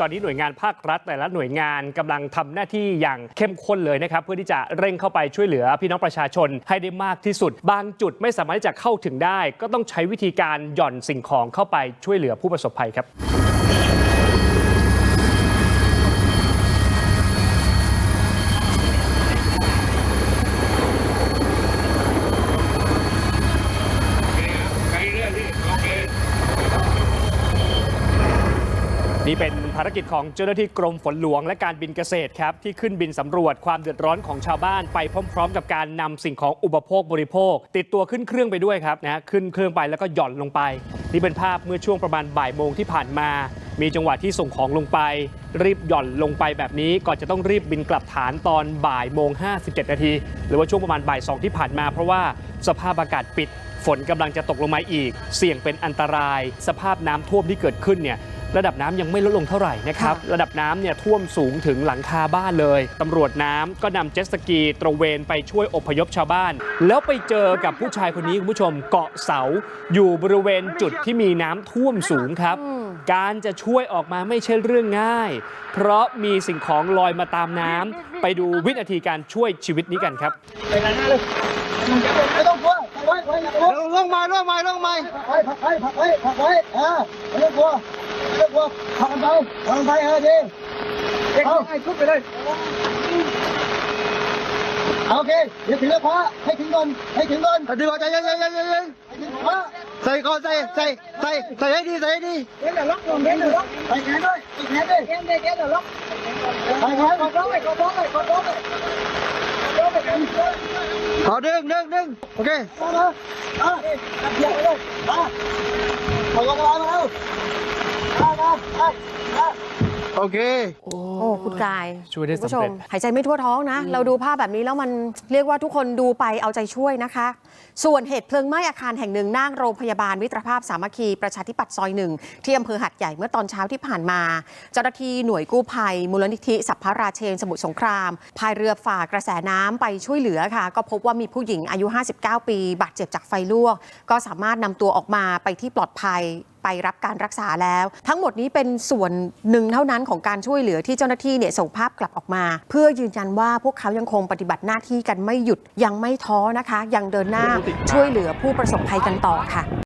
ตอนนี้หน่วยงานภาครัฐแต่ละหน่วยงานกำลังทำหน้าที่อย่างเข้มข้นเลยนะครับ เพื่อที่จะเร่งเข้าไปช่วยเหลือพี่น้องประชาชนให้ได้มากที่สุด บางจุดไม่สามารถจะเข้าถึงได้ ก็ต้องใช้วิธีการหย่อนสิ่งของเข้าไปช่วยเหลือผู้ประสบภัยครับ นี่เป็นภารกิจของเจ้าหน้าที่กรมฝนหลวงและการบินเกษตรครับ ที่ขึ้นบินสำรวจความเดือดร้อนของชาวบ้านไปพร้อม ๆ กับการนำสิ่งของอุปโภคบริโภค ติดตัวขึ้นเครื่องไปด้วยครับนะขึ้นเครื่องไปแล้วก็หย่อนลงไป นี่เป็นภาพเมื่อช่วงประมาณบ่ายโมงที่ผ่านมา มีจังหวะที่ส่งของลงไป รีบหย่อนลงไปแบบนี้ก่อนจะต้องรีบบินกลับฐานตอนบ่ายโมง57นาทีหรือว่าช่วงประมาณบ่ายสองที่ผ่านมา เพราะว่าสภาพอากาศปิดฝนกำลังจะตกลงมาอีก เสี่ยงเป็นอันตราย สภาพน้ำท่วมที่เกิดขึ้นเนี่ย ระดับน้ำยังไม่ลดลงเท่าไหร่นะครับ ระดับน้ำเนี่ยท่วมสูงถึงหลังคาบ้านเลยตำรวจน้ำก็นำเจ็ตสกีตระเวนไปช่วยอพยพชาวบ้าน แล้วไปเจอกับผู้ชายคนนี้คุณผู้ชมเกาะเสาอยู่บริเวณจุดที่มีน้ำท่วมสูงครับ การจะช่วยออกมาไม่ใช่เรื่องง่าย เพราะมีสิ่งของลอยมาตามน้ำไปดูวินาทีการช่วยชีวิตนี้กันครับ ไม่ต้องกลัวผักไว้ไว้อย่ากลัวลงมาลงมาลงมาผักไว้ผักไว้ผักไว้ผักไว้อ่าไม่ต้องกลัวไม่ต้องกลัวผักกันไปผักกันไปเออดีเอาให้ทุบไปเลยเอาโอเคเดี๋ยวถึงแล้วพระให้ถึงก่อนให้ถึงก่อนดึงออกใจเย็นเย็นเย็นเย็นให้ถึงพระใส่ก่อนใส่ใส่ใส่ใส่ให้ดีใส่ให้ดีเดี๋ยวล็อกลงเดี๋ยวล็อกไปแขนด้วยไปแขนด้วยแขนเดี๋ยวเดี๋ยวล็อกไปแขนกดล็อกไปกดล็อกไปกดล็อกไปกดล็อกไป กันขอดึงดึงดึงโอเคมาเลย โอเค โอ้คุณกายช่วยได้คุณผู้ชสำมเร็จหายใจไม่ทั่วท้องนะ เราดูภาพแบบนี้แล้วมันเรียกว่าทุกคนดูไปเอาใจช่วยนะคะ ส่วนเหตุเพลิงไหม้อาคารแห่งหนึ่งหน้าโรงพยาบาลวิตรภาพสามัคคีประชาธิปัตย์ซอยหนึ่งที่อำเภอหัดใหญ่เมื่อตอนเช้าที่ผ่านมา เจ้าหน้าที่หน่วยกู้ภัย มูลนิธิสัพพราเชนสมุทรสงครามพายเรือฝ่ากระแสน้ำไปช่วยเหลือค่ะ ก็พบว่ามีผู้หญิงอายุ 59 ปี บาดเจ็บจากไฟลวก ก็สามารถนำตัวออกมาไปที่ปลอดภัย ไปรับการรักษาแล้ว ทั้งหมดนี้เป็นส่วนหนึ่งเท่านั้นของการช่วยเหลือที่เจ้าหน้าที่เนี่ยส่งภาพกลับออกมา เพื่อยืนยันว่าพวกเขายังคงปฏิบัติหน้าที่กันไม่หยุดยังไม่ท้อนะคะ ยังเดินหน้าช่วยเหลือผู้ประสบภัยกันต่อค่ะ